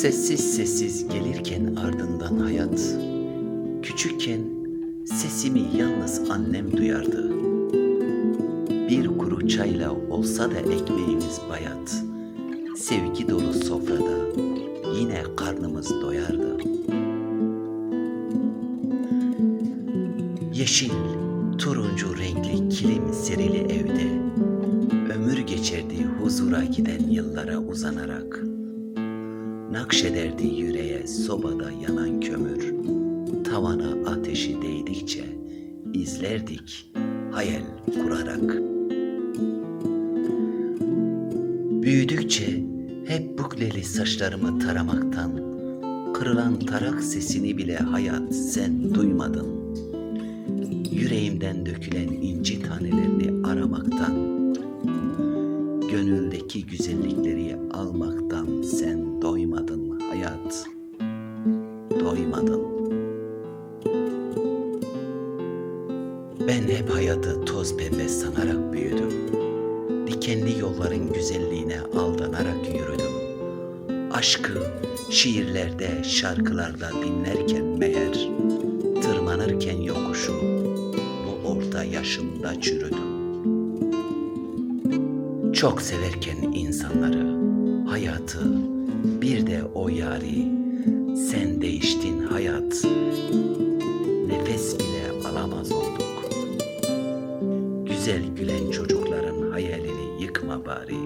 Sessiz sessiz gelirken ardından hayat, küçükken sesimi yalnız annem duyardı. Bir kuru çayla olsa da ekmeğimiz bayat, sevgi dolu sofrada yine karnımız doyardı. Yeşil, turuncu renkli kilim serili evde, ömür geçerdi huzura giden yıllara uzanarak. Nakşederdi yüreğe sobada yanan kömür, tavana ateşi değdikçe izlerdik hayal kurarak. Büyüdükçe hep bukleli saçlarımı taramaktan, kırılan tarak sesini bile hayat sen duymadın. Yüreğimden dökülen inci tanelerini aramaktan, gönüldeki güzellikleri almaktan sen doymadın hayat. Doymadın. Ben hep hayatı toz pembe sanarak büyüdüm. Dikenli yolların güzelliğine aldanarak yürüdüm. Aşkı şiirlerde, şarkılarda dinlerken meğer, tırmanırken yokuşu bu orta yaşımda çürüdüm. Çok severken insanları, hayatı, bir de o yari, sen değiştin hayat, nefes bile alamaz olduk. Güzel gülen çocukların hayalini yıkma bari,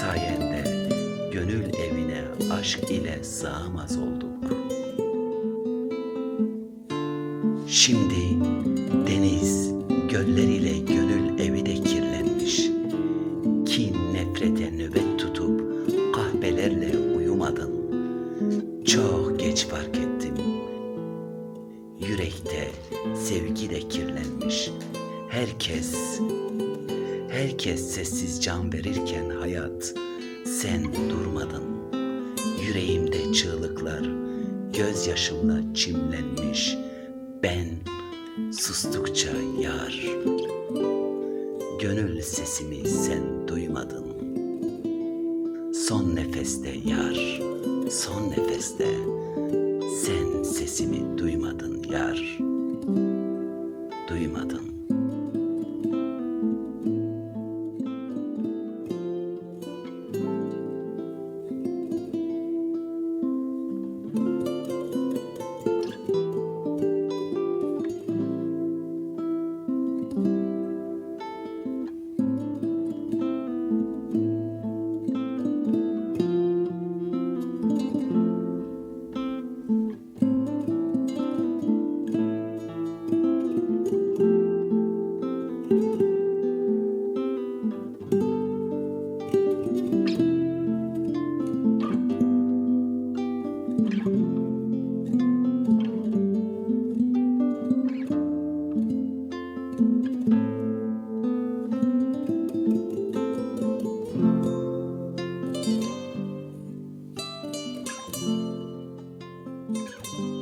sayende gönül evine aşk ile sığamaz olduk. Şimdi herkes sessiz can verirken hayat, sen durmadın. Yüreğimde çığlıklar, gözyaşımla çimlenmiş. Ben sustukça yar, gönül sesimi sen duymadın. Son nefeste yar, son nefeste sen sesimi duymadın yar. Duymadın. Música